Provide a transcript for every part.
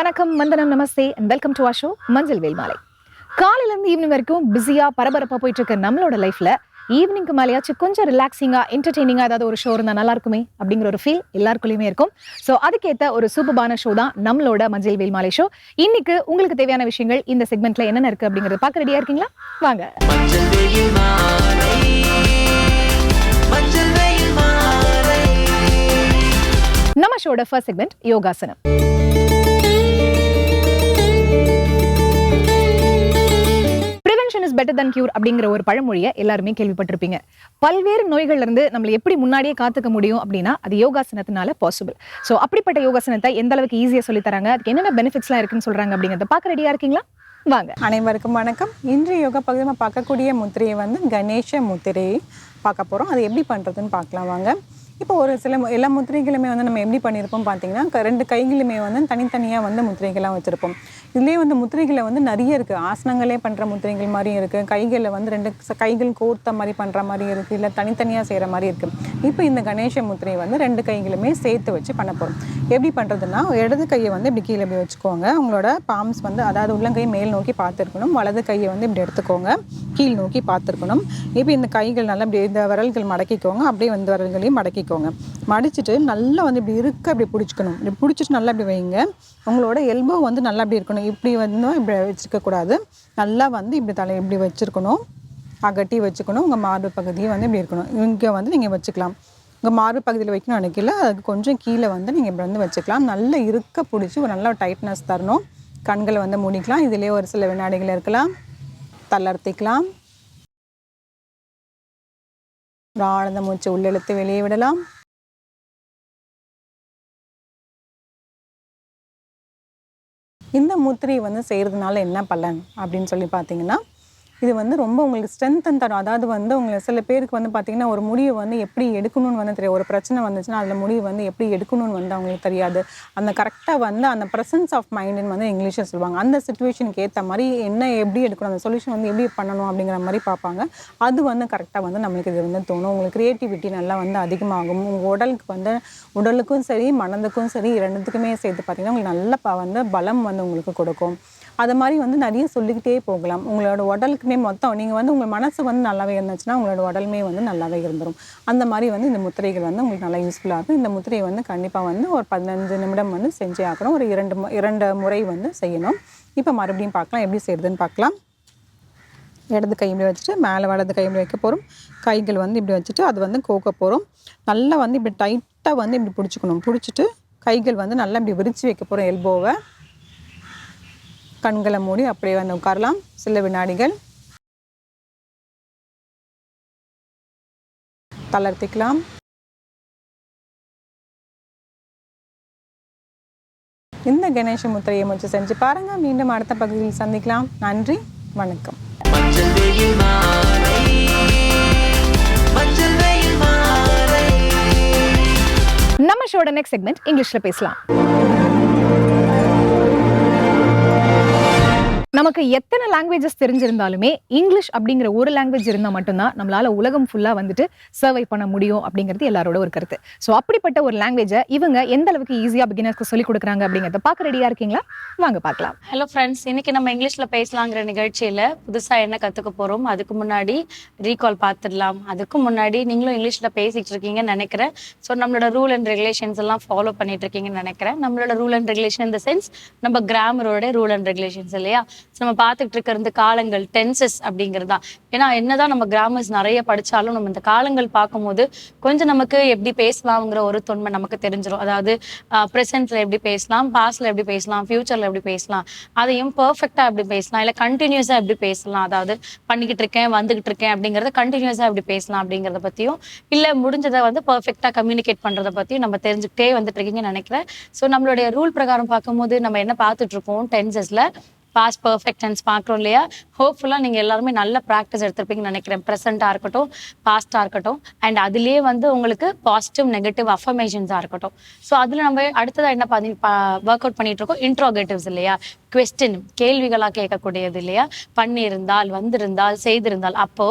வணக்கம் வந்தனம் நமஸ்தே அண்ட் வெல்கம் டு ஷோ மஞ்சள் வேல் மாலை. காலையில இருந்து ஈவினிங் வரைக்கும் பிஸியா பரபரப்பா போயிட்டு இருக்க நம்மளோட லைஃப்ல ஈவினிங்க்கு மேலேயாச்சும் கொஞ்சம் ரிலாக்ஸிங்கா என்டர்டெய்னிங்கா ஏதாவது ஒரு ஷோ இருந்தா நல்லா இருக்குமே அப்படிங்கிற ஒரு ஃபீல் எல்லாருக்குள்ளயுமே இருக்கும். ஸோ அதுக்கேத்த ஒரு சூப்பரான ஷோ தான் நம்மளோட மஞ்சள் வேல் மாலை ஷோ இன்னைக்கு உங்களுக்கு தேவையான விஷயங்கள் இந்த செக்மெண்ட்ல என்னென்ன இருக்கு அப்படிங்கறத பார்க்க ரெடியா இருக்கீங்களா? வாங்க. நம்ம ஷோட ஃபர்ஸ்ட் செக்மெண்ட் யோகாசனம். Prevention is better than cure அப்படிங்கிற ஒரு பழமொழியை எல்லாருமே கேள்விப்பட்டிருப்பீங்க. பல்வேறு நோய்கள்ல இருந்து நம்மளை எப்படி முன்னாடியே காத்துக்க முடியும் அப்படின்னா அது யோகாசனத்தினால பாசிபிள் ஸோ அப்படிப்பட்ட யோகாசனத்தை எந்த அளவுக்கு ஈஸியாக சொல்லித்தராங்க அதுக்கு என்னென்ன பெனிஃபிட்ஸ்லாம் இருக்குன்னு சொல்றாங்க அப்படிங்கிறத பார்க்க ரெடியாக இருக்கீங்களா? வாங்க. அனைவருக்கும் வணக்கம். இன்று யோகா பகுதி நம்ம பார்க்கக்கூடிய முத்திரையை வந்து கணேச முத்திரையை பார்க்க போகிறோம் அது எப்படி பண்ணுறதுன்னு பார்க்கலாம். வாங்க. இப்போ ஒரு சில எல்லா முத்திரைகளுமே வந்து நம்ம எப்படி பண்ணியிருப்போம் பார்த்தீங்கன்னா க- ரெண்டு கைகளுமே வந்து தனித்தனியாக வந்து முத்திரைகள்லாம் வச்சுருப்போம். இதுலேயே வந்து முத்திரைகளை வந்து நிறைய இருக்குது ஆசனங்களே பண்ணுற முத்திரைகள் மாதிரியும் இருக்குது கைகளில் வந்து ரெண்டு கைகள் கோர்த்த மாதிரி பண்ணுற மாதிரி இருக்குது இல்லை தனித்தனியாக செய்கிற மாதிரி இருக்குது இப்போ இந்த கணேச முத்திரையை வந்து ரெண்டு கைகளுமே சேர்த்து வச்சு பண்ண போகிறோம் எப்படி பண்ணுறதுன்னா இடது கையை வந்து இப்படி கீழே இப்படி வச்சுக்கோங்க. உங்களோட பாம்ஸ் வந்து அதாவது உள்ளங்கை மேல் நோக்கி பார்த்துருக்கணும். வலது கையை வந்து இப்படி எடுத்துக்கோங்க. கீழ் நோக்கி பார்த்துருக்கணும். இப்போ இந்த கைகள் நல்லா இப்படி இந்த விரல்கள் மடக்கிக்கோங்க. அப்படியே வந்து விரல்களையும் மடக்கிக்கோங்க. மடிச்சிட்டு நல்லா வந்து இப்படி இருக்க இப்படி பிடிச்சிக்கணும். இப்படி பிடிச்சிட்டு நல்லா இப்படி வைங்க. உங்களோட எல்போ வந்து நல்லா இப்படி இருக்கணும். இப்படி வந்து இப்படி வச்சுருக்கக்கூடாது நல்லா வந்து இப்படி தலை இப்படி வச்சுருக்கணும். அகட்டி வச்சுக்கணும். உங்கள் மார்பு பகுதியை வந்து இப்படி இருக்கணும். இங்கே வந்து நீங்கள் வச்சுக்கலாம். உங்கள் மார்பு பகுதியில் வைக்கணும் நினைக்கல. அதுக்கு கொஞ்சம் கீழே வந்து நீங்கள் இப்படி வந்து வச்சுக்கலாம். நல்லா இருக்க பிடிச்சி ஒரு நல்ல டைட்னஸ் தரணும். கண்களை வந்து முடிக்கலாம். இதிலே ஒரு சில வினாடிகள் இருக்கலாம். தளர்த்திக்கலாம். ஒரு ஆழ்ந்த மூச்சு உள்ளெழுத்து வெளியே விடலாம். இந்த முத்திரை வந்து செய்கிறதுனால என்ன பலன் அப்படின்னு சொல்லி பார்த்தீங்கன்னா இது வந்து ரொம்ப உங்களுக்கு ஸ்ட்ரென்த்தன் தரும். அதாவது வந்து உங்களை சில பேருக்கு வந்து பார்த்தீங்கன்னா ஒரு முடிவு வந்து எப்படி எடுக்கணும்னு வந்து தெரியும் ஒரு பிரச்சனை வந்துச்சுன்னா அதில் முடிவு வந்து எப்படி எடுக்கணும்னு வந்து அவங்களுக்கு தெரியாது. அந்த கரெக்டாக வந்து அந்த ப்ரெசன்ஸ் ஆஃப் மைண்டுன்னு வந்து இங்கிலீஷில் சொல்லுவாங்க. அந்த சுச்சுவேஷனுக்கு ஏற்ற மாதிரி என்ன எப்படி எடுக்கணும் அந்த சொல்யூஷன் வந்து எப்படி பண்ணணும் அப்படிங்கிற மாதிரி பார்ப்பாங்க. அது வந்து கரெக்டாக வந்து நம்மளுக்கு இது வந்து தோணும். உங்களுக்கு க்ரியேட்டிவிட்டி நல்லா வந்து அதிகமாகும். உங்கள் உடலுக்கு வந்து உடலுக்கும் சரி மனதுக்கும் சரி இரண்டுத்துக்குமே சேர்த்து பார்த்தீங்கன்னா உங்களுக்கு நல்ல வந்து பலம் வந்து உங்களுக்கு கொடுக்கும். அது மாதிரி வந்து நிறைய சொல்லிக்கிட்டே போகலாம். உங்களோட உடலுக்குமே மொத்தம் நீங்கள் வந்து உங்கள் மனசு வந்து நல்லாவே இருந்துச்சுன்னா உங்களோட உடலுமே வந்து நல்லாவே இருந்துரும். அந்த மாதிரி வந்து இந்த முத்திரைகள் வந்து உங்களுக்கு நல்லா யூஸ்ஃபுல்லாக இருக்கும். இந்த முத்திரையை வந்து கண்டிப்பாக வந்து ஒரு பதினஞ்சு நிமிடம் வந்து செஞ்சே ஆக்கணும் ஒரு இரண்டு மு- இரண்டு முறை வந்து செய்யணும். இப்போ மறுபடியும் பார்க்கலாம். எப்படி செய்யுதுன்னு பார்க்கலாம். இடது கை இப்படி வச்சுட்டு மேலே வலது கை வைக்க போகிறோம் கைகள் வந்து இப்படி வச்சுட்டு அது வந்து கோக்க போகிறோம் நல்லா வந்து இப்படி டைட்டாக வந்து இப்படி பிடிச்சிக்கணும். பிடிச்சிட்டு கைகள் வந்து நல்லா இப்படி விரித்து வைக்க போகிறோம் எல்போவை கண்களை மூடி அப்படியே வந்து உட்காரலாம். சில வினாடிகள். தளர்த்திக்கலாம். இந்த கணேச முத்திரையை முயற்சி செஞ்சு பாருங்க. மீண்டும் அடுத்த பகுதியில் சந்திக்கலாம். நன்றி. வணக்கம். நம்ம ஷோட நெக்ஸ்ட் செக்மெண்ட் இங்கிலீஷ்ல பேசலாம். நமக்கு எத்தனை லாங்குவேஜஸ் தெரிஞ்சிருந்தாலுமே இங்கிலீஷ் அப்படிங்கிற ஒரு லாங்குவேஜ் இருந்தால் மட்டும்தான் நம்மளால் உலகம் ஃபுல்லாக வந்துட்டு சர்வை பண்ண முடியும் அப்படிங்கிறது எல்லாரோட ஒரு கருத்து. ஸோ அப்படிப்பட்ட ஒரு லாங்குவேஜை இவங்க எந்த அளவுக்கு ஈஸியாக பிகினர்ஸ்க்கு சொல்லிக் கொடுக்குறாங்க அப்படிங்கிறத பார்க்க ரெடியாக இருக்கீங்களா? வாங்க பார்க்கலாம். ஹலோ ஃப்ரெண்ட்ஸ் இன்னைக்கு நம்ம இங்கிலீஷில் பேசலாங்கிற நிகழ்ச்சியில் புதுசாக என்ன கற்றுக்க போகிறோம் அதுக்கு முன்னாடி ரீகால் பார்த்துடலாம் அதுக்கு முன்னாடி நீங்களும் இங்கிலீஷில் பேசிகிட்டு இருக்கீங்கன்னு நினைக்கிறேன். ஸோ நம்மளோட ரூல் அண்ட் ரெகுலேஷன்ஸ் எல்லாம் ஃபாலோ பண்ணிட்டு இருக்கீங்கன்னு நினைக்கிறேன். நம்மளோட ரூல் அண்ட் ரெகுலேஷன் இந்த சென்ஸ் நம்ம கிராமரோட ரூல் அண்ட் ரெகுலேஷன்ஸ் இல்லையா? நம்ம பார்த்துட்டு இருக்கிறது காலங்கள் டென்சஸ் அப்படிங்கிறது தான். ஏன்னா என்னதான் நம்ம கிராமர்ஸ் நிறைய படிச்சாலும் நம்ம இந்த காலங்கள் பார்க்கும்போது கொஞ்சம் நமக்கு எப்படி பேசலாம்ங்கிற ஒரு தொன்மை நமக்கு தெரிஞ்சிடும் அதாவது ப்ரெசென்ட்ல எப்படி பேசலாம் பாஸ்ட்ல எப்படி பேசலாம் ஃபியூச்சர்ல எப்படி பேசலாம் அதையும் பர்ஃபெக்டா எப்படி பேசலாம் இல்ல கண்டினியூஸா எப்படி பேசலாம் அதாவது பண்ணிக்கிட்டு இருக்கேன் வந்துகிட்டு இருக்கேன் அப்படிங்கறத கண்டினியூஸா எப்படி பேசலாம் அப்படிங்கறத பத்தியும் இல்ல முடிஞ்சதை வந்து பர்ஃபெக்டா கம்யூனிகேட் பண்றத பத்தியும் நம்ம தெரிஞ்சுக்கிட்டே வந்துட்டு இருக்கீங்கன்னு நினைக்கிறேன். ஸோ நம்மளுடைய ரூல் பிரகாரம் பார்க்கும்போது நம்ம என்ன பார்த்துட்டு இருக்கோம் டென்சஸ்ல பாஸ் பர்ஃபெக்டன்ஸ் டென்ஸ் பார்க்குறோம் இல்லையா? ஹோப்ஃபுல்லாக நீங்கள் எல்லாருமே நல்ல ப்ராக்டிஸ் எடுத்திருப்பீங்கன்னு நினைக்கிறேன். ப்ரெசென்ட்டாக இருக்கட்டும் பாஸ்ட்டாக இருக்கட்டும். அண்ட் அதுலேயே வந்து உங்களுக்கு பாசிட்டிவ் நெகட்டிவ் அஃபர்மேஷன்ஸாக இருக்கட்டும். ஸோ அதில் நம்ம அடுத்ததாக என்ன பண்ணி ஒர்க் அவுட் பண்ணிட்டு இருக்கோம்? இன்ட்ரோகேட்டிவ்ஸ் இல்லையா? கொஸ்டின் கேள்விகளாக கேட்கக்கூடியது இல்லையா? பண்ணியிருந்தால் வந்திருந்தால் செய்திருந்தால். அப்போ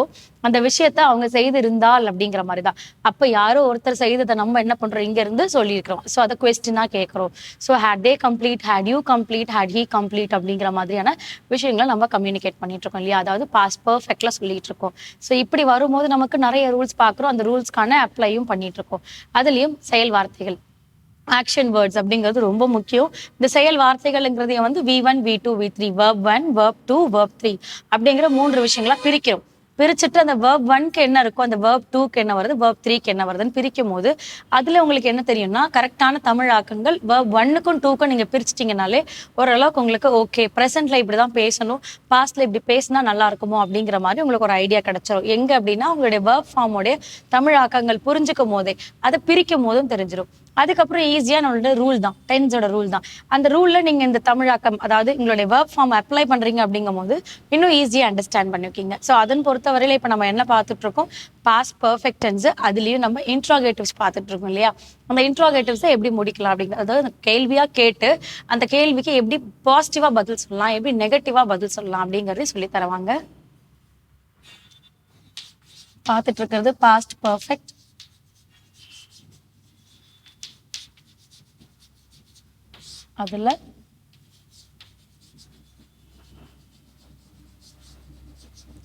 அந்த விஷயத்த அவங்க செய்திருந்தால் அப்படிங்கிற மாதிரி தான் அப்போ யாரோ ஒருத்தர் செய்ததை நம்ம என்ன பண்றோம்? இங்க இருந்து சொல்லியிருக்கிறோம். ஸோ அதை கொஸ்டினா கேட்குறோம். So had they complete had you complete had he complete அப்படிங்கிற மாதிரியான விஷயங்களை நம்ம கம்யூனிகேட் பண்ணிட்டு இருக்கோம் இல்லையா? அதாவது பாஸ் பர்ஃபெக்ட்ல சொல்லிட்டு இருக்கோம் ஸோ இப்படி வரும்போது நமக்கு நிறைய ரூல்ஸ் பார்க்குறோம். அந்த ரூல்ஸ்க்கான அப்ளையும் பண்ணிட்டு இருக்கோம் அதுலயும் செயல் வார்த்தைகள். ஆக்ஷன் வேர்ட்ஸ் அப்படிங்கிறது ரொம்ப முக்கியம். இந்த செயல் வார்த்தைகள்ங்கிறதையும் வந்து V one V two V three verb one verb two verb three அப்படிங்கிற மூன்று விஷயங்களா பிரிக்கிறோம். பிரிச்சுட்டு அந்த வேர்ப் ஒன்க்கு என்ன இருக்கும் அந்த வேர்ப் டூக்கு என்ன வருது வேர்ப் த்ரீக்கு என்ன வருதுன்னு பிரிக்கும் போது அதுல உங்களுக்கு என்ன தெரியும்னா கரெக்டான தமிழ் ஆக்கங்கள் வேர்ப் ஒன்னுக்கும் டூக்கும் நீங்க பிரிச்சிட்டிங்கனாலே ஓரளவுக்கு உங்களுக்கு ஓகே ப்ரெசென்ட்ல இப்படிதான் பேசணும் பாஸ்ட்ல இப்படி பேசினா நல்லா இருக்குமோ அப்படிங்கிற மாதிரி உங்களுக்கு ஒரு ஐடியா கிடைச்சிரும். எங்க அப்படின்னா உங்களுடைய வேர்ப் ஃபார்மோடைய தமிழ் ஆக்கங்கள் புரிஞ்சுக்கும் போதே அதை பிரிக்கும் போதும் தெரிஞ்சிடும் அதுக்கப்புறம் ஈஸியாக நம்மளோட ரூல் தான் டென்ஸோட ரூல் தான். அந்த ரூலில் நீங்கள் இந்த தமிழாக்கம் அதாவது உங்களுடைய ஒர்க் ஃபார்ம் அப்ளை பண்ணுறீங்க அப்படிங்கும் போது இன்னும் ஈஸியாக அண்டர்ஸ்டாண்ட் பண்ணிருக்கீங்க. ஸோ அதன் பொறுத்தவரையில இப்போ நம்ம என்ன பார்த்துட்ருக்கோம் பாஸ் பர்ஃபெக்ட் டென்ஸு அதுலயும் நம்ம இன்ட்ராகேட்டிவ்ஸ் பார்த்துட்ருக்கோம் இல்லையா? அந்த இன்ட்ராகேட்டிவ்ஸை எப்படி முடிக்கலாம் அப்படிங்கிறது அதாவது கேள்வியாக கேட்டு அந்த கேள்விக்கு எப்படி பாசிட்டிவாக பதில் சொல்லலாம் எப்படி நெகட்டிவாக பதில் சொல்லலாம் அப்படிங்கிறதையும் சொல்லி தருவாங்க. பார்த்துட்டு இருக்கிறது பாஸ்ட் பர்ஃபெக்ட் அதுல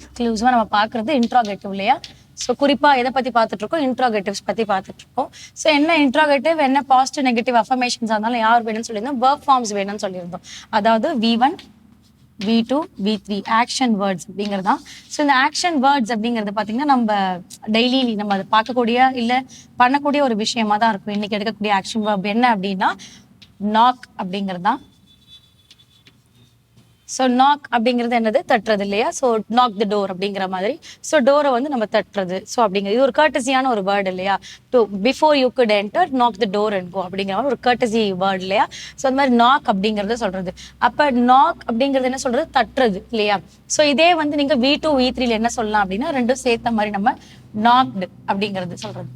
எக்ஸ்க்ளூசிவா நம்ம பார்க்குறது இன்ட்ராகேட்டிவ் இல்லையா? ஸோ குறிப்பா எதை பத்தி பார்த்துட்ருக்கோம் இன்ட்ராகேட்டிவ்ஸ் பத்தி பார்த்துட்ருக்கோம் ஸோ என்ன இன்ட்ராகேட்டிவ் என்ன பாசிட்டிவ் நெகட்டிவ் அஃபர்மேஷன்ஸ் இருந்தாலும் யார் வேணும்னு சொல்லியிருந்தோம்? வேர்க் ஃபார்ம்ஸ் வேணும்னு சொல்லியிருந்தோம். அதாவது V one V two V three action words அப்படிங்கிறது தான். ஸோ இந்த ஆக்ஷன் வேர்ட்ஸ் அப்படிங்கிறது பார்த்தீங்கன்னா நம்ம டெய்லி நம்ம அதை பார்க்கக்கூடிய இல்லை பண்ணக்கூடிய ஒரு விஷயமா தான் இருக்கும். இன்னைக்கு எடுக்கக்கூடிய ஆக்ஷன் வேர்ப் என்ன அப்படின்னா நாக் அப்படிங்கிறது தான். ஸோ நாக் அப்படிங்கிறது என்னது? தட்டுறது இல்லையா? ஸோ நாக் த டோர் அப்படிங்கிற மாதிரி. ஸோ டோரை வந்து நம்ம தட்டுறது. ஸோ அப்படிங்கிறது இது ஒரு கர்டசியான ஒரு வேர்டு இல்லையா? To before you could enter knock the door என்கோ அப்படிங்கிற மாதிரி ஒரு கர்டசி வேர்டு இல்லையா? ஸோ அந்த மாதிரி நாக் அப்படிங்கிறத சொல்றது. அப்போ நாக் அப்படிங்கிறது என்ன சொல்றது? தட்டுறது இல்லையா? ஸோ இதே வந்து நீங்க வி டூ வி த்ரீல என்ன சொல்லலாம் அப்படின்னா ரெண்டும் சேர்த்த மாதிரி நம்ம நாக்டு அப்படிங்கிறது சொல்றது.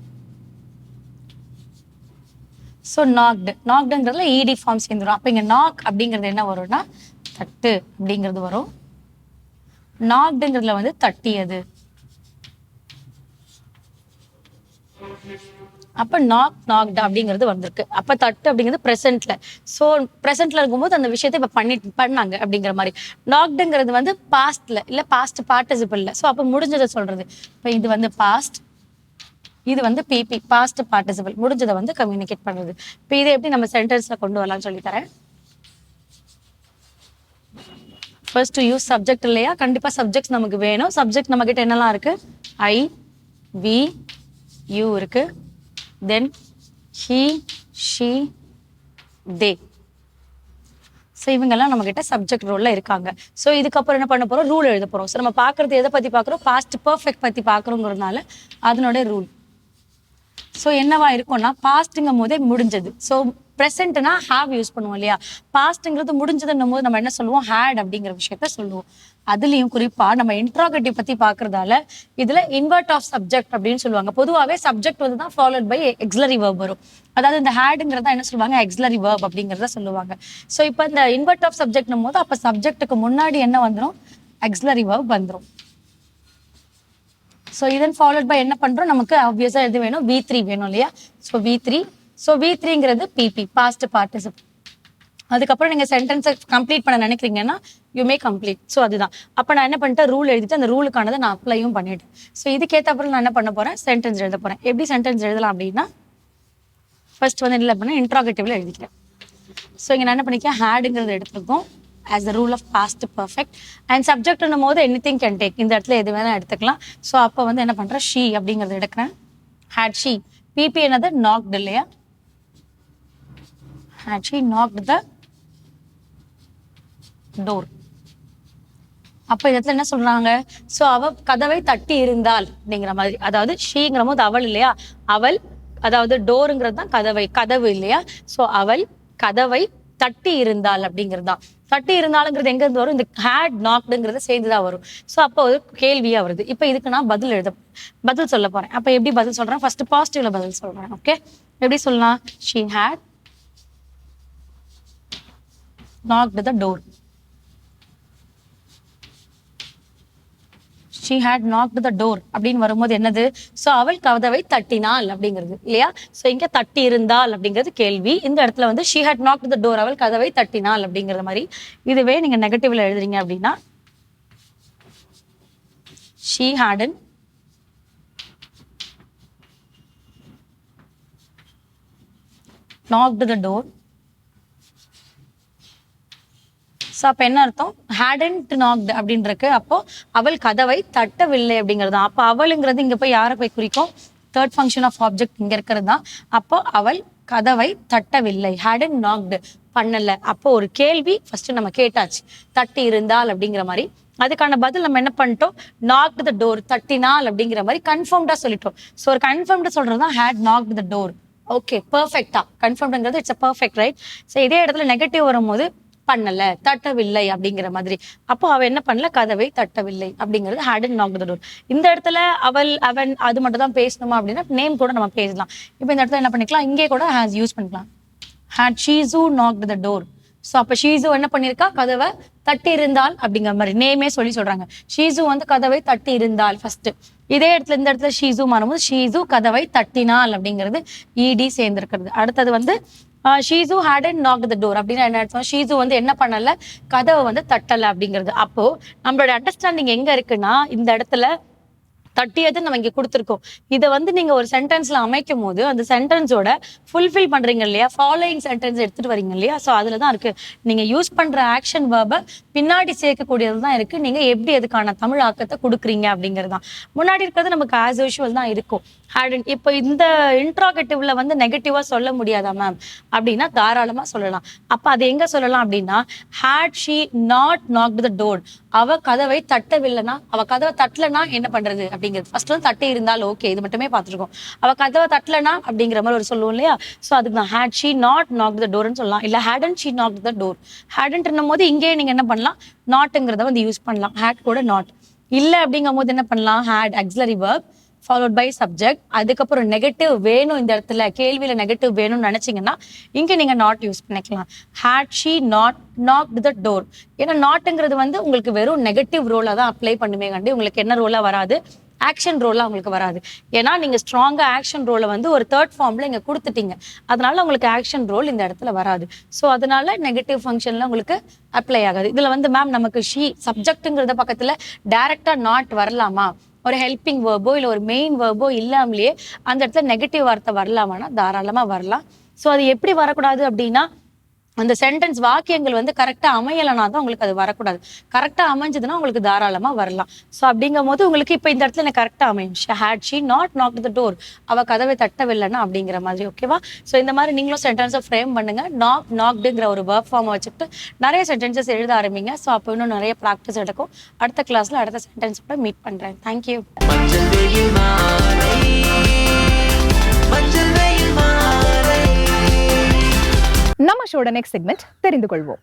ஸோ நாக்டு நாக்டுங்கிறதுல இடி ஃபார்ம் சேர்ந்துடும் அப்போ இங்கே நாக் அப்படிங்கிறது என்ன வரும்னா தட்டு அப்படிங்கிறது வரும். நாக்டுங்கிறதுல வந்து தட்டியது. அப்ப நாக் நாக்டு அப்படிங்கிறது வந்திருக்கு. அப்ப தட்டு அப்படிங்கிறது ப்ரெசென்ட்ல ஸோ ப்ரெசென்ட்ல இருக்கும்போது அந்த விஷயத்தை இப்ப பண்ணி பண்ணாங்க அப்படிங்கிற மாதிரி. நாக்டுங்கிறது வந்து பாஸ்ட்ல இல்ல பாஸ்ட் பார்ட்டிசிபிள்ல ஸோ அப்ப முடிஞ்சதை சொல்றது. இப்ப இது வந்து பாஸ்ட் இது வந்து பிபி பாஸ்ட் பார்ட்டிசிபிள் முடிஞ்சதை வந்து கம்யூனிகேட் பண்ணுது. இப்போ இதை எப்படி நம்ம சென்டென்ஸில் கொண்டு வரலாம்னு சொல்லி தரேன். ஃபர்ஸ்ட் யூஸ் சப்ஜெக்ட் இல்லையா? கண்டிப்பாக சப்ஜெக்ட்ஸ் நமக்கு வேணும். சப்ஜெக்ட் நம்ம கிட்ட என்னெல்லாம் இருக்கு? ஐ வி யூ இருக்கு. Then he she they so இவங்கெல்லாம் நம்ம கிட்ட சப்ஜெக்ட் ரோலில் இருக்காங்க. ஸோ இதுக்கப்புறம் என்ன பண்ண போகிறோம் ரூல் எழுத போகிறோம் ஸோ நம்ம பார்க்கறது எதை பற்றி பார்க்குறோம்? பாஸ்ட் பர்ஃபெக்ட் பற்றி பார்க்குறோங்கிறதுனால அதனோட ரூல் ஸோ என்னவா இருக்கும்னா பாஸ்ட்டுங்கும் போதே முடிஞ்சது. ஸோ ப்ரெசென்ட்னா ஹாவ் யூஸ் பண்ணுவோம் இல்லையா? பாஸ்ட்டுங்கிறது முடிஞ்சதுன்னும் போது நம்ம என்ன சொல்லுவோம்? ஹேட் அப்படிங்கிற விஷயத்த சொல்லுவோம். அதுலயும் குறிப்பாக நம்ம இன்ட்ராகட்டிவ் பத்தி பார்க்கறதால இதில் இன்வெர்ட் ஆஃப் சப்ஜெக்ட் அப்படின்னு சொல்லுவாங்க. பொதுவாகவே சப்ஜெக்ட் வந்து தான் ஃபாலோட் பை எக்ஸ்லரி வேர்ப் வரும். அதாவது இந்த ஹேடுங்கிறதா என்ன சொல்லுவாங்க? எக்ஸ்லரி வேர்ப் அப்படிங்கிறத சொல்லுவாங்க. ஸோ இப்போ இந்த இன்வெர்ட் ஆஃப் சப்ஜெக்ட்னும் போது அப்போ சப்ஜெக்ட்டுக்கு முன்னாடி என்ன வந்துடும் எக்ஸ்லரி வேர்ப் வந்துடும் ஸோ இதன் ஃபாலோட் பை என்ன பண்றோம்? நமக்கு ஆப்வியஸா எது வேணும்? வி த்ரீ வேணும் இல்லையா? So V three so V த்ரீங்கிறது PP past participle அதுக்கப்புறம் நீங்க சென்டென்ஸை கம்ப்ளீட் பண்ண நினைக்கிறீங்கன்னா யூ மே கம்ப்ளீட் ஸோ அதுதான். அப்போ நான் என்ன பண்ணிட்டேன்? ரூல் எழுதிட்டு அந்த ரூலுக்கானதை நான் அப்ளையும் பண்ணிட்டேன். ஸோ இதுக்கேற்ற அப்புறம் நான் என்ன பண்ண போறேன்? சென்டென்ஸ் எழுத போறேன். எப்படி சென்டென்ஸ் எழுதலாம் அப்படின்னா ஃபர்ஸ்ட் வந்து என்ன பண்ணேன்? இன்ட்ராகேட்டிவ்ல எழுதிக்கிறேன். ஸோ இங்கே நான் என்ன பண்ணிக்கிறேன்? ஹேடுங்கிறது எடுத்துருக்கோம். As the rule of past perfect and சப்ஜெக்ட்னும் போது எனி திங் கேன் டேக் இந்த இடத்துல எது வேணால் எடுத்துக்கலாம். ஸோ அப்போ வந்து என்ன பண்ணுறேன் ஷீ அப்படிங்கிறது எடுக்கிறேன். ஹேட் ஷீ பிபி என்னது? நாக்டு இல்லையா? Had she knocked the door அப்போ இந்த இடத்துல என்ன சொல்றாங்க? ஸோ அவ கதவை தட்டி இருந்தால் அப்படிங்கிற மாதிரி. அதாவது ஷீங்கிற போது அவள் இல்லையா? அவள் அதாவது டோருங்கிறது தான் கதவை. கதவு இல்லையா? ஸோ அவள் கதவை தட்டி இருந்தால் அப்படிங்கிறது தான். தட்டி இருந்தாலுங்கிறது எங்க இருந்து வரும்? இந்த ஹேட் நாக்டுங்கிறது சேர்ந்துதான் வரும். சோ அப்போ ஒரு கேள்வியா வருது. இப்போ இதுக்கு நான் பதில் எழுத பதில் சொல்ல போறேன். அப்ப எப்படி பதில் சொல்றேன்? ஃபர்ஸ்ட் பாசிட்டிவ்ல பதில் சொல்றேன். ஓகே எப்படி சொல்லலாம்? She had knocked the door she had knock the door அப்படின்னு வரும்போது என்னது? ஸோ அவள் கதவை தட்டினாள் அப்படிங்கிறது இல்லையா? ஸோ இங்க தட்டி இருந்தாள் அப்படிங்கிறது கேள்வி. இந்த இடத்துல வந்து she had knock the door அவள் கதவை தட்டினாள் அப்படிங்கிற மாதிரி. இதுவே நீங்க நெகட்டிவ்ல எழுதுறீங்க அப்படின்னா she hadn't knocked the door so அப்போ என்ன அர்த்தம்? ஹேடன்ட் நாக்டு அப்படின்றக்கு அப்போ அவள் கதவை தட்டவில்லை அப்படிங்கிறது தான். அப்போ அவளுங்கிறது இங்கே போய் யாரை போய் குறிக்கும்? தேர்ட் ஃபங்க்ஷன் ஆஃப் ஆப்ஜெக்ட் இங்கே இருக்கிறது தான். அப்போ அவள் கதவை தட்டவில்லை ஹேடன் நாக்டு பண்ணல. அப்போ ஒரு கேள்வி ஃபர்ஸ்ட் நம்ம கேட்டாச்சு. தட்டி இருந்தால் அப்படிங்கிற மாதிரி. அதுக்கான பதில் நம்ம என்ன பண்ணிட்டோம்? நாக்டு த டோர் தட்டினால் அப்படிங்கிற மாதிரி கன்ஃபார்ம்டா சொல்லிட்டோம். ஸோ ஒரு கன்ஃபார்ம்டா சொல்றது தான் had knocked the door okay பர்ஃபெக்டா கன்ஃபார்ம்ங்கிறது it's a perfect right so இதே இடத்துல நெகட்டிவ் வரும்போது பண்ணல தட்டவில்லை அப்படிங்கிற மாதிரி. அப்போ அவ என்ன பண்ணல? கதவை தட்டவில்லை அப்படிங்கிறது ஹேடன் நாக் த டோர் இந்த இடத்துல அவள் அவன் அது மட்டும் தான் பேசணுமா அப்படின்னா நேம் கூட நம்ம பேசலாம். இப்போ இந்த இடத்துல என்ன பண்ணிக்கலாம்? இங்கே கூட ஹேஸ் யூஸ் பண்ணிக்கலாம். Had she's knock the door so அப்போ ஷீசு என்ன பண்ணியிருக்கா? கதவை தட்டி இருந்தால் அப்படிங்கிற மாதிரி நேமே சொல்லி சொல்றாங்க. ஷீசு வந்து கதவை தட்டி இருந்தால் ஃபர்ஸ்ட் இதே இடத்துல இந்த இடத்துல ஷீசு மாறும்போது ஷீசு கதவை தட்டினாள் அப்படிங்கிறது இடி சேர்ந்திருக்கிறது. அடுத்தது வந்து she's had and knock the door அப்படின்னு என்ன அர்த்தம்? ஷீசு வந்து என்ன பண்ணல? கதவை வந்து தட்டலை அப்படிங்கிறது. அப்போ நம்மளோட அண்டர்ஸ்டாண்டிங் எங்க இருக்குன்னா இந்த இடத்துல தட்டியது நம்ம இங்க கொடுத்துருக்கோம். இதை வந்து நீங்க ஒரு சென்டென்ஸ்ல அமைக்கும் போது அந்த சென்டென்ஸோட ஃபுல்ஃபில் பண்றீங்க இல்லையா? ஃபாலோயிங் சென்டென்ஸ் எடுத்துட்டு வரீங்க இல்லையா? ஸோ அதுல தான் இருக்கு. நீங்க யூஸ் பண்ற ஆக்ஷன் வேர்பை பின்னாடி சேர்க்கக்கூடியது தான் இருக்கு. நீங்க எப்படி அதுக்கான தமிழ் ஆக்கத்தை கொடுக்குறீங்க அப்படிங்கிறது தான் முன்னாடி இருக்கிறது நமக்கு ஆஸ் யூஷுவல் தான் இருக்கும். ஹேட் இப்போ இந்த இன்ட்ராகேட்டிவ்ல வந்து நெகட்டிவா சொல்ல முடியாதா மேம் அப்படின்னா தாராளமா சொல்லலாம். அப்ப அது எங்க சொல்லலாம் அப்படின்னா had she not knock the door அவ கதவை தட்டவில்லைனா அவ கதவை தட்டலனா என்ன பண்றது அப்படிங்கிறது. ஃபர்ஸ்ட் வந்து தட்டி இருந்தால் ஓகே இது மட்டுமே பார்த்துருக்கோம். அவ கதவை தட்டலனா அப்படிங்கிற மாதிரி ஒரு சொல்லுவோம் இல்லையா? ஸோ அதுக்கு தான் had she not knock the டோர்னு சொல்லலாம். இல்ல hadn't she knock the door ஹேடன்ட்னும் போது இங்கேயே நீங்க என்ன பண்ணலாம்? நாட்டுங்கிறத வந்து யூஸ் பண்ணலாம். ஹேட் கூட நாட் இல்லை அப்படிங்கும் போது என்ன பண்ணலாம்? Had auxiliary work followed by subject அதுக்கப்புறம் நெகட்டிவ் வேணும் இந்த இடத்துல கேள்வியில் நெகட்டிவ் வேணும்னு நினச்சிங்கன்னா இங்கே நீங்கள் நாட் யூஸ் பண்ணிக்கலாம். Had she not knock the door ஏன்னா நாட்டுங்கிறது வந்து உங்களுக்கு வெறும் நெகட்டிவ் ரோலாக தான் அப்ளை பண்ணுமே கண்டி உங்களுக்கு என்ன ரோலாக வராது? ஆக்ஷன் ரோலாக உங்களுக்கு வராது. ஏன்னா நீங்கள் ஸ்ட்ராங்காக ஆக்ஷன் ரோலை வந்து ஒரு தேர்ட் ஃபார்ம்ல இங்கே கொடுத்துட்டீங்க. அதனால உங்களுக்கு ஆக்ஷன் ரோல் இந்த இடத்துல வராது. ஸோ அதனால நெகட்டிவ் ஃபங்க்ஷனில் உங்களுக்கு அப்ளை ஆகாது. இதில் வந்து மேம் நமக்கு ஷீ சப்ஜெக்ட்டுங்கிறத பக்கத்தில் டேரெக்டாக நாட் வரலாமா? ஒரு ஹெல்பிங் வேர்போ இல்லை ஒரு மெயின் வேர்போ இல்லாமலேயே அந்த இடத்துல நெகட்டிவ் வார்த்தை வரலாமானா தாராளமாக வரலாம். ஸோ அது எப்படி வரக்கூடாது அப்படின்னா அந்த சென்டென்ஸ் வாக்கியங்கள் வந்து கரெக்டா அமையலைனா தான் உங்களுக்கு அது வரக்கூடாது. கரெக்டா அமைஞ்சதுன்னா உங்களுக்கு தாராளமா வரலாம். ஸோ அப்படிங்கும் போது உங்களுக்கு இப்போ இந்த இடத்துல எனக்கு கரெக்டா அமையும் had she not knock the door அவ கதவை தட்டவில்லைன்னா அப்படிங்கிற மாதிரி ஓகேவா ஸோ இந்த மாதிரி நீங்களும் சென்டென்ஸை ஃப்ரேம் பண்ணுங்க. நாக் நாக்டுங்கிற ஒரு வேர்ப் ஃபார்ம் வச்சுட்டு நிறைய சென்டென்சஸ் எழுத ஆரம்பிங்க. ஸோ அப்போ இன்னும் நிறைய ப்ராக்டிஸ் எடுக்கும் அடுத்த கிளாஸ்ல அடுத்த சென்டென்ஸோட மீட் பண்றேன். தேங்க்யூ நம்ம ஷோட நெக்ஸ்ட் செக்மெண்ட் தெரிந்து கொள்வோம்.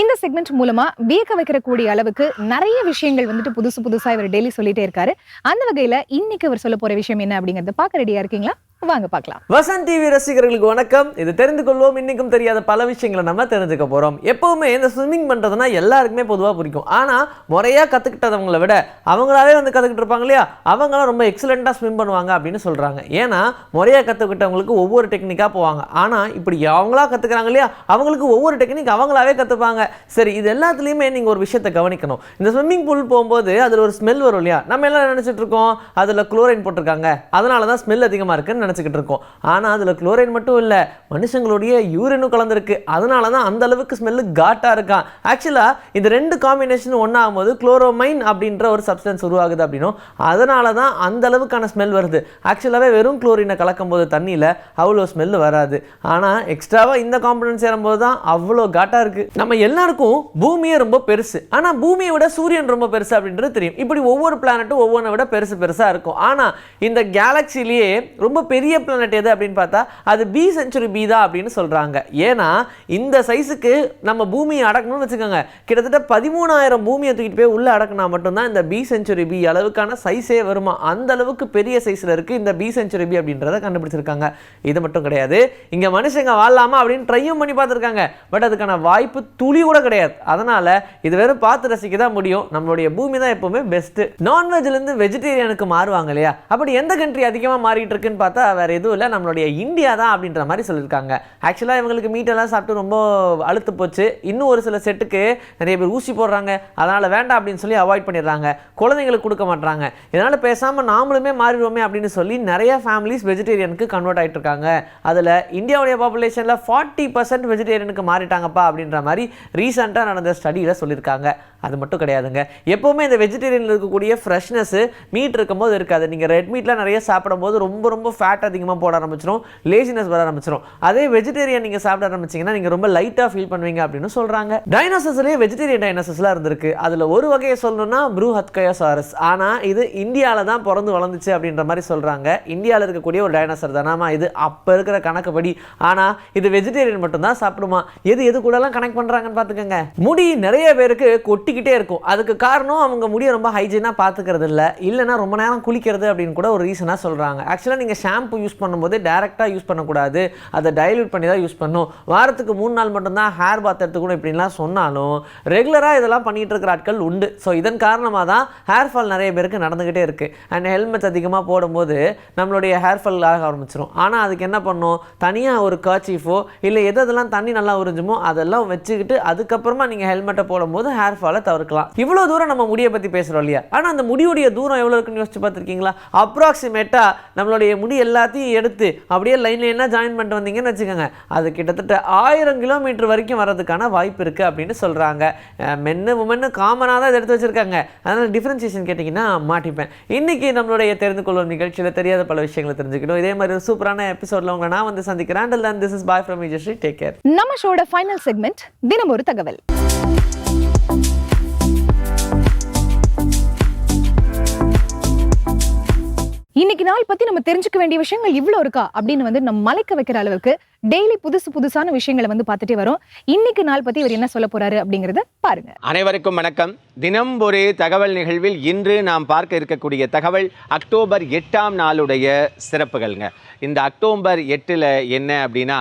இந்த செக்மெண்ட் மூலமா வியக்க வைக்கிற கூடிய அளவுக்கு நிறைய விஷயங்கள் வந்துட்டு புதுசு புதுசா இவர் டெய்லி சொல்லிட்டே இருக்காரு. அந்த வகையில இன்னைக்கு அவர் சொல்ல போற விஷயம் என்ன அப்படிங்கறத பாக்க ரெடியா இருக்கீங்களா? வாங்க பார்க்கலாம். வசந்த் டிவி ரசிகர்களுக்கு வணக்கம். இது தெரிந்து கொள்வோம். இன்னைக்கும் தெரியாத பல விஷயங்களை நம்ம தெரிஞ்சுக்க போகிறோம் எப்பவுமே இந்த ஸ்விம்மிங் பண்ணுறதுனா எல்லாருக்குமே பொதுவாக பிடிக்கும். ஆனால் முறையாக கத்துக்கிட்டவங்களை விட அவங்களாவே வந்து கற்றுக்கிட்டு இருப்பாங்க இல்லையா? அவங்களாம் ரொம்ப எக்ஸலண்ட்டாக ஸ்விம் பண்ணுவாங்க அப்படின்னு சொல்கிறாங்க ஏன்னா முறையாக கற்றுக்கிட்டவங்களுக்கு ஒவ்வொரு டெக்னிக்காக போவாங்க. ஆனால் இப்படி அவங்களா கற்றுக்கிறாங்க இல்லையா? அவங்களுக்கு ஒவ்வொரு டெக்னிக் அவங்களாவே கற்றுப்பாங்க சரி இது எல்லாத்துலேயுமே நீங்கள் ஒரு விஷயத்தை கவனிக்கணும். இந்த ஸ்விம்மிங் பூல் போகும்போது அதில் ஒரு ஸ்மெல் வரும் இல்லையா? நம்ம எல்லாம் நினச்சிட்டு இருக்கோம் அதில் குளோரைன் போட்டிருக்காங்க. அதனால தான் ஸ்மெல் அதிகமாக இருக்குன்னு நினச்சிக்கிட்டு இருக்கோம். ஆனா அதுல குளோரைன் மட்டும் இல்லை மனுஷங்களுடைய யூரினும் கலந்துருக்கு. அதனால தான் அந்த அளவுக்கு ஸ்மெல்லு காட்டாக இருக்கான் ஆக்சுவலா இந்த ரெண்டு காம்பினேஷன் ஒன்றாகும்போது குளோரோமைன் அப்படின்ற ஒரு சப்ஸ்டன்ஸ் உருவாகுது அப்படின்னும் அதனால தான் அந்த அளவுக்கான ஸ்மெல் வருது. ஆக்சுவலாகவே வெறும் குளோரினை கலக்கும் போது தண்ணியில் அவ்வளோ ஸ்மெல் வராது. ஆனால் எக்ஸ்ட்ராவாக இந்த காம்பனன்ட் சேரும்போது தான் அவ்வளோ காட்டாக இருக்குது நம்ம எல்லாருக்கும் பூமியே ரொம்ப பெருசு. ஆனால் பூமியை விட சூரியன் ரொம்ப பெருசு அப்படின்றது தெரியும். இப்படி ஒவ்வொரு பிளானட்டும் ஒவ்வொன்றை விட பெருசு பெருசாக இருக்கும். ஆனால் இந்த கேலக்சிலேயே ரொம்ப பெரிய பெரிய பிளானட் எது அப்படின்னு பார்த்தா அது பி செஞ்சுரி பி தான் அப்படின்னு சொல்கிறாங்க ஏன்னா இந்த சைஸுக்கு நம்ம பூமியை அடக்கணும்னு வச்சுக்கோங்க. கிட்டத்தட்ட பதிமூணாயிரம் பூமியை தூக்கிட்டு போய் உள்ளே அடக்கினா மட்டும்தான் இந்த பி செஞ்சுரி பி அளவுக்கான சைஸே வருமா? அந்த அளவுக்கு பெரிய சைஸில் இருக்குது இந்த பி செஞ்சுரி பி அப்படின்றத கண்டுபிடிச்சிருக்காங்க. இது மட்டும் கிடையாது. இங்கே மனுஷங்க வாழலாமா அப்படின்னு ட்ரையும் பண்ணி பார்த்துருக்காங்க. பட் அதுக்கான வாய்ப்பு துளி கூட கிடையாது. அதனால் இது வெறும் பார்த்து ரசிக்க தான் முடியும். நம்மளுடைய பூமி தான் எப்போவுமே பெஸ்ட்டு நான்வெஜ்லேருந்து வெஜிடேரியனுக்கு மாறுவாங்க இல்லையா? அப்படி எந்த கண்ட்ரி அதிகமாக மாறிட்டு இருக்குன்னு பார்த்தா வேறு எதுவும் இல்லை. நம்மளுடைய இந்தியா தான் அப்படின்ற மாதிரி சொல்லியிருக்காங்க. ஆக்சுவலாக இவங்களுக்கு மீட்டெல்லாம் சாப்பிட்டு ரொம்ப அழுத்து போச்சு. இன்னும் ஒரு சில செட்டுக்கு நிறைய பேர் ஊசி போடுறாங்க. அதனால் வேண்டாம் அப்படின்னு சொல்லி அவாய்ட் பண்ணிடுறாங்க. குழந்தைங்களுக்கு கொடுக்க மாட்டுறாங்க இதனால் பேசாமல் நாமளுமே மாறிடுவோமே அப்படின்னு சொல்லி நிறைய ஃபேமிலிஸ் வெஜிடேரியனுக்கு கன்வெர்ட் ஆயிட்டு இருக்காங்க அதில் இந்தியாவுடைய பாப்புலேஷனில் ஃபார்ட்டி பர்சன்ட் வெஜிடேரியனுக்கு மாறிட்டாங்கப்பா அப்படின்ற மாதிரி ரீசெண்டாக நடந்த ஸ்டடியில் சொல்லியிருக்காங்க. அது மட்டும் கிடையாதுங்க. எப்போவுமே இந்த வெஜிடேரியனில் இருக்கக்கூடிய ஃப்ரெஷ்னஸ் மீட் இருக்கும்போது இருக்காது. நீங்கள் ரெட் மீட்லாம் நிறைய சாப்பிடும்போது ரொம்ப ரொம்ப ஃபேட் அதிகமாக போட ஆரம்பிச்சிடும் லேசினஸ் வர ஆரம்பிச்சிடும் அதே வெஜிடேரியன் நீங்கள் சாப்பிட ஆரம்பிச்சிங்கன்னா நீங்கள் ரொம்ப லைட்டாக ஃபீல் பண்ணுவீங்க அப்படின்னு சொல்கிறாங்க டைனோசர்ஸ்லேயே வெஜிடேரியன் டைனோசர்ஸ்லாம் இருந்திருக்கு. அதில் ஒரு வகையை சொல்லணும்னா ப்ரூ ஹத்கயோசாரஸ் ஆனால் இது இந்தியாவில் தான் பிறந்து வளர்ந்துச்சு அப்படின்ற மாதிரி சொல்கிறாங்க இந்தியாவில் இருக்கக்கூடிய ஒரு டைனோசர் தானாமா இது அப்போ இருக்கிற கணக்குப்படி. ஆனால் இது வெஜிடேரியன் மட்டும்தான் சாப்பிடுமா? எது எது கூடலாம் கனெக்ட் பண்ணுறாங்கன்னு பார்த்துக்கோங்க. முடி நிறைய பேருக்கு கொட்டிக்கிட்டே இருக்கும். அதுக்கு காரணம் அவங்க முடியை ரொம்ப ஹைஜீனாக பார்த்துக்கிறது இல்லை இல்லைன்னா ரொம்ப நேரம் குளிக்கிறது அப்படின்னு கூட ஒரு ரீசனாக சொல்கிறாங்க ஆக்சுவலாக நீங்கள் ஷாம்பு யூஸ் பண்ணும்போது டேரெக்டாக யூஸ் பண்ணக்கூடாது. அதை டைல்யூட் பண்ணி தான் யூஸ் பண்ணும். வாரத்துக்கு மூணு நாள் மட்டும்தான் ஹேர் பாத் எடுத்துக்கணும் இப்படின்லாம் சொன்னாலும் ரெகுலராக இதெல்லாம் பண்ணிகிட்டு இருக்கிற ஆட்கள் உண்டு. ஸோ இதன் காரணமாக தான் ஹேர் ஃபால் நிறைய பேருக்கு நடந்துக்கிட்டே இருக்குது அண்ட் ஹெல்மெட் அதிகமாக போடும்போது நம்மளுடைய ஹேர் ஃபால் ஆக ஆரம்பிச்சிடும் ஆனால் அதுக்கு என்ன பண்ணும்? தனியாக ஒரு கர்ச்சீஃபோ இல்லை எது அதெல்லாம் தண்ணி நல்லா உறிஞ்சுமோ அதெல்லாம் வச்சுக்கிட்டு அதுக்கப்புறமா நீங்கள் ஹெல்மெட்டை போடும்போது ஹேர் ஃபாலை தவிர்க்கலாம். இவ்வளோ தூரம் நம்ம முடியை பற்றி பேசுகிறோம் இல்லையா? ஆனால் அந்த முடியுடைய தூரம் எவ்வளோ இருக்குன்னு யோசிச்சு பார்த்துருக்கீங்களா? அப்ராக்சிமேட்டாக நம்மளுடைய முடி எல்லாத்தையும் எடுத்து அப்படியே லைன் லைனாக ஜாயின் பண்ணிட்டு வந்தீங்கன்னு வச்சுக்கோங்க. அது கிட்டத்தட்ட ஆயிரம் கிலோமீட்டர் வரைக்கும் வர்றதுக்கான வாய்ப்பு இருக்குது அப்படின்னு சொல்கிறாங்க மென்னு உமன்னு காமனாக தான் இதை எடுத்து வச்சுருக்காங்க. அதனால் டிஃப்ரென்சியேஷன் கேட்டிங்கன்னா மாட்டிப்பேன். இன்றைக்கி நம்மளுடைய தெரிந்து கொள்ளும் நிகழ்ச்சியில் தெரியாத பல விஷயங்களை தெரிஞ்சுக்கணும். இதே மாதிரி ஒரு சூப்பரான எபிசோடில் உங்களை நான் வந்து சந்திக்கிறேன். And then this is bye Vijayasri take care நம்ம ஷோட ஃபைனல் செக்மெண்ட் தினம் ஒரு தகவல். இன்னைக்கு நாள் பத்தி நம்ம தெரிஞ்சுக்க வேண்டிய விஷயங்கள் இவ்வளோ இருக்கா அப்படின்னு வந்து நம்ம மலைக்க வைக்கிற அளவுக்கு டெய்லி புதுசு புதுசான விஷயங்களை வந்து பார்த்துட்டே வரோம். இன்னைக்கு நாள் பத்தி இவர் என்ன சொல்ல போறாரு அப்படிங்கறத பாருங்க. அனைவருக்கும் வணக்கம். தினம் ஒரு தகவல் நிகழ்வில் இன்று நாம் பார்க்க இருக்கக்கூடிய தகவல் அக்டோபர் எட்டாம் நாளுடைய சிறப்புகள்ங்க. இந்த அக்டோபர் எட்டில் என்ன அப்படின்னா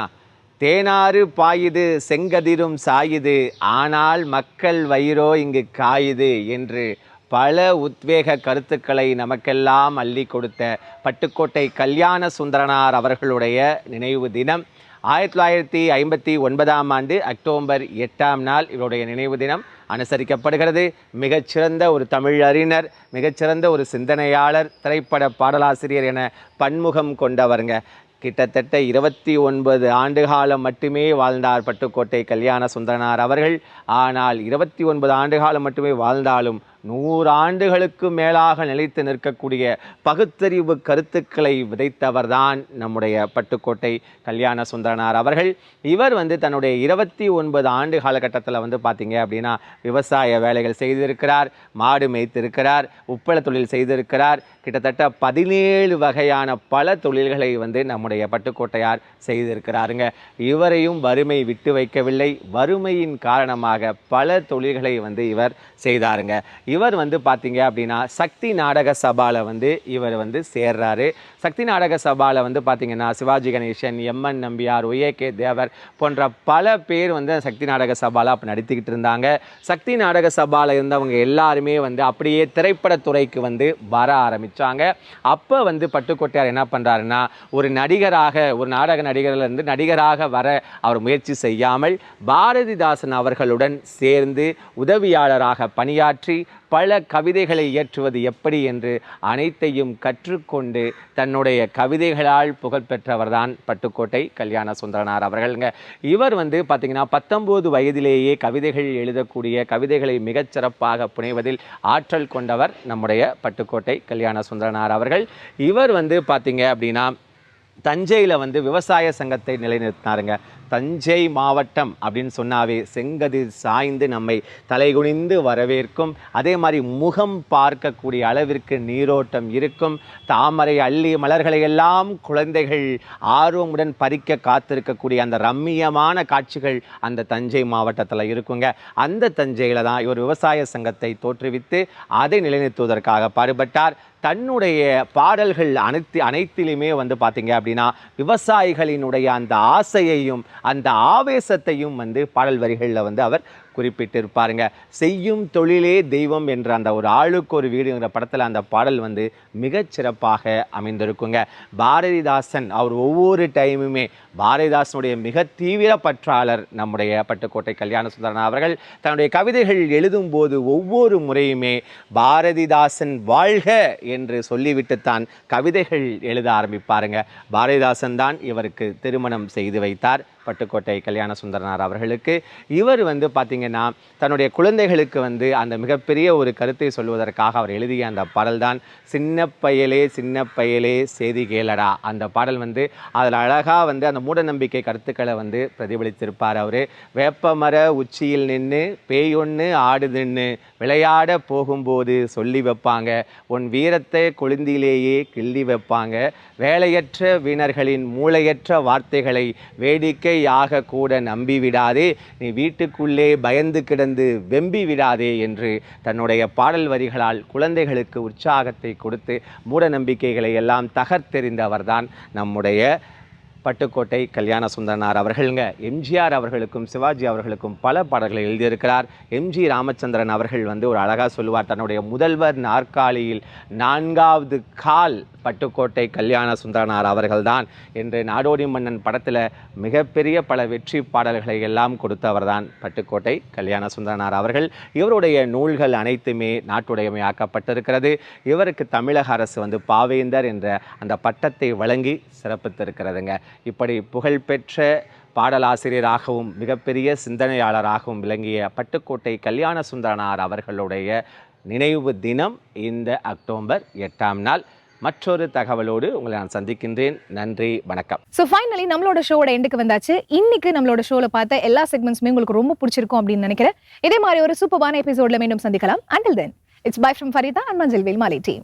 தேனாறு பாயுது செங்கதிரும் சாயுது ஆனால் மக்கள் வயிறோ இங்கு காயுது என்று பல உத்வேக கருத்துக்களை நமக்கெல்லாம் அள்ளி கொடுத்த பட்டுக்கோட்டை கல்யாண சுந்தரனார் அவர்களுடைய நினைவு தினம். ஆயிரத்தி தொள்ளாயிரத்தி ஐம்பத்தி ஒன்பதாம் ஆண்டு அக்டோபர் எட்டாம் நாள் இவருடைய நினைவு தினம். அனுசரிக்கப்படுகிறது. மிகச்சிறந்த ஒரு தமிழ் அறிஞர் மிகச்சிறந்த ஒரு சிந்தனையாளர் திரைப்பட பாடலாசிரியர் என பன்முகம் கொண்டவருங்க. கிட்டத்தட்ட இருபத்தி ஒன்பது ஆண்டு காலம் மட்டுமே வாழ்ந்தார் பட்டுக்கோட்டை கல்யாண சுந்தரனார் அவர்கள். ஆனால் இருபத்தி ஒன்பது ஆண்டு காலம் மட்டுமே வாழ்ந்தாலும் நூறு ஆண்டுகளுக்கு மேலாக நிலைத்து நிற்கக்கூடிய பகுத்தறிவு கருத்துக்களை விதைத்தவர்தான் நம்முடைய பட்டுக்கோட்டை கல்யாண சுந்தரனார் அவர்கள். இவர் வந்து தன்னுடைய இருபத்தி ஒன்பது ஆண்டு காலகட்டத்தில் வந்து பார்த்தீங்க அப்படின்னா விவசாய வேலைகள் செய்திருக்கிறார் மாடு மேய்த்திருக்கிறார் உப்பள தொழில் செய்திருக்கிறார். கிட்டத்தட்ட பதினேழு வகையான பல தொழில்களை வந்து நம்முடைய பட்டுக்கோட்டையார் செய்திருக்கிறாருங்க. இவரையும் வறுமை விட்டு வைக்கவில்லை. வறுமையின் காரணமாக பல தொழில்களை வந்து இவர் செய்தாருங்க. இவர் வந்து பார்த்தீங்க அப்படின்னா சக்தி நாடக சபாவில் வந்து இவர் வந்து சேர்றாரு. சக்தி நாடக சபாவில் வந்து பார்த்தீங்கன்னா Sivaji Ganesan M N Nambiar Y A K Devar போன்ற பல பேர் வந்து சக்தி நாடக சபாவில் அப்போ நடித்துக்கிட்டு இருந்தாங்க. சக்தி நாடக சபாவில் இருந்தவங்க எல்லாருமே வந்து அப்படியே திரைப்படத்துறைக்கு வந்து வர ஆரம்பித்தாங்க அப்போ வந்து பட்டுக்கோட்டையார் என்ன பண்ணுறாருன்னா ஒரு நடிகராக ஒரு நாடக நடிகர்லேருந்து நடிகராக வர அவர் முயற்சி செய்யாமல் பாரதிதாசன் அவர்களுடன் சேர்ந்து உதவியாளராக பணியாற்றி பல கவிதைகளை இயற்றுவது எப்படி என்று அனைத்தையும் கற்றுக்கொண்டு தன்னுடைய கவிதைகளால் புகழ்பெற்றவர்தான் பட்டுக்கோட்டை கல்யாண சுந்தரனார் அவர்களுங்க. இவர் வந்து பார்த்திங்கன்னா பத்தொம்போது வயதிலேயே கவிதைகள் எழுதக்கூடிய கவிதைகளை மிகச்சிறப்பாக புனைவதில் ஆற்றல் கொண்டவர் நம்முடைய பட்டுக்கோட்டை கல்யாண சுந்தரனார் அவர்கள். இவர் வந்து பார்த்திங்க அப்படின்னா தஞ்சையில் வந்து விவசாய சங்கத்தை நிலைநிறுத்தினாருங்க. தஞ்சை மாவட்டம் அப்படின்னு சொன்னாவே செங்கதிர் சாய்ந்து நம்மை தலைகுனிந்து வரவேற்கும். அதே மாதிரி முகம் பார்க்கக்கூடிய அளவிற்கு நீரோட்டம் இருக்கும். தாமரை அள்ளி மலர்களை எல்லாம் குழந்தைகள் ஆர்வமுடன் பறிக்க காத்திருக்கக்கூடிய அந்த ரம்மியமான காட்சிகள் அந்த தஞ்சை மாவட்டத்தில் இருக்குங்க. அந்த தஞ்சையில் தான் இவர் விவசாய சங்கத்தை தோற்றுவித்து அதை நிலைநிறுத்துவதற்காக பாடுபட்டார். தன்னுடைய பாடல்கள் அனைத்து அனைத்திலுமே வந்து பார்த்தீங்க அப்படின்னா விவசாயிகளினுடைய அந்த ஆசையையும் அந்த ஆவேசத்தையும் வந்து பாடல் வரிகளில் வந்து அவர் குறிப்பிட்டிருப்பாருங்க. செய்யும் தொழிலே தெய்வம் என்ற அந்த ஒரு ஆளுக்கு ஒரு வீடுங்கிற படத்தில் அந்த பாடல் வந்து மிகச்சிறப்பாக அமைந்திருக்குங்க. பாரதிதாசன் அவர் ஒவ்வொரு டைமுமே பாரதிதாசனுடைய மிக தீவிர பற்றாளர் நம்முடைய பட்டுக்கோட்டை கல்யாண சுந்தரன் அவர்கள் தன்னுடைய கவிதைகள் எழுதும்போது ஒவ்வொரு முறையுமே பாரதிதாசன் வாழ்க என்று சொல்லிவிட்டுத்தான் கவிதைகள் எழுத ஆரம்பிப்பாருங்க. பாரதிதாசன் தான் இவருக்கு திருமணம் செய்து வைத்தார். பட்டுக்கோட்டை கல்யாண சுந்தரனார் அவர்களுக்கு இவர் வந்து பார்த்திங்கன்னா தன்னுடைய குழந்தைகளுக்கு வந்து அந்த மிகப்பெரிய ஒரு கருத்தை சொல்வதற்காக அவர் எழுதிய அந்த பாடல் தான் சின்ன பயலே சின்ன பயலே செய்தி கேளடா. அந்த பாடல் வந்து அதில் அழகாக வந்து அந்த மூடநம்பிக்கை கருத்துக்களை வந்து பிரதிபலித்திருப்பார் அவர். வேப்பமர உச்சியில் நின்று பேயொன்று ஆடுதுன்னு விளையாட போகும்போது சொல்லி வைப்பாங்க. உன் வீரத்தை கொழுந்திலேயே கிள்ளி வைப்பாங்க. வேலையற்ற வீணர்களின் மூளையற்ற வார்த்தைகளை வேடிக்கையாக கூட நம்பி விடாதே. நீ வீட்டுக்குள்ளே பயந்து கிடந்து வெம்பி விடாதே என்று தன்னுடைய பாடல் வரிகளால் குழந்தைகளுக்கு உற்சாகத்தை கொடுத்து மூட நம்பிக்கைகளை எல்லாம் தகர்த்தெறிந்தவர்தான் நம்முடைய பட்டுக்கோட்டை கல்யாண சுந்தரனார் அவர்களுங்க. எம்ஜிஆர் அவர்களுக்கும் சிவாஜி அவர்களுக்கும் பல பாடல்களை எழுதியிருக்கிறார். எம்ஜி ராமச்சந்திரன் அவர்கள் வந்து ஒரு அழகாக சொல்லுவார். தன்னுடைய முதல்வர் நாற்காலியில் நான்காவது கால் பட்டுக்கோட்டை கல்யாண சுந்தரனார் அவர்கள்தான். என்று நாடோடி மன்னன் படத்தில் மிகப்பெரிய பல வெற்றி பாடல்களை எல்லாம் கொடுத்தவர் தான் பட்டுக்கோட்டை கல்யாண சுந்தரனார் அவர்கள். இவருடைய நூல்கள் அனைத்துமே நாட்டுடையமையாக்கப்பட்டிருக்கிறது இவருக்கு தமிழக அரசு வந்து பாவேந்தர் என்ற அந்த பட்டத்தை வழங்கி சிறப்பித்திருக்கிறதுங்க. இப்படி புகழ்பெற்ற பாடலாசிரியராகவும் மிகப்பெரிய சிந்தனையாளராகவும் விளங்கிய பட்டுக்கோட்டை கல்யாண சுந்தரனார் அவர்களுடைய நினைவு தினம் இந்த அக்டோபர் எட்டாம் நாள். மற்றொரு தகவலோடு உங்களை நான் சந்திக்கின்றேன். நன்றி வணக்கம். ஸோ ஃபைனலி நம்மளோட ஷோவோட எண்டுக்கு வந்தாச்சு. இன்னைக்கு நம்மளோட ஷோவில் பார்த்த எல்லா செக்மெண்ட்ஸுமே உங்களுக்கு ரொம்ப பிடிச்சிருக்கும் அப்படின்னு நினைக்கிறேன். இதே மாதிரி ஒரு சூப்பரான எபிசோட்ல மீண்டும் சந்திக்கலாம். Until then it's bye from Farida and மஞ்சள் வேல் மாலை டீம்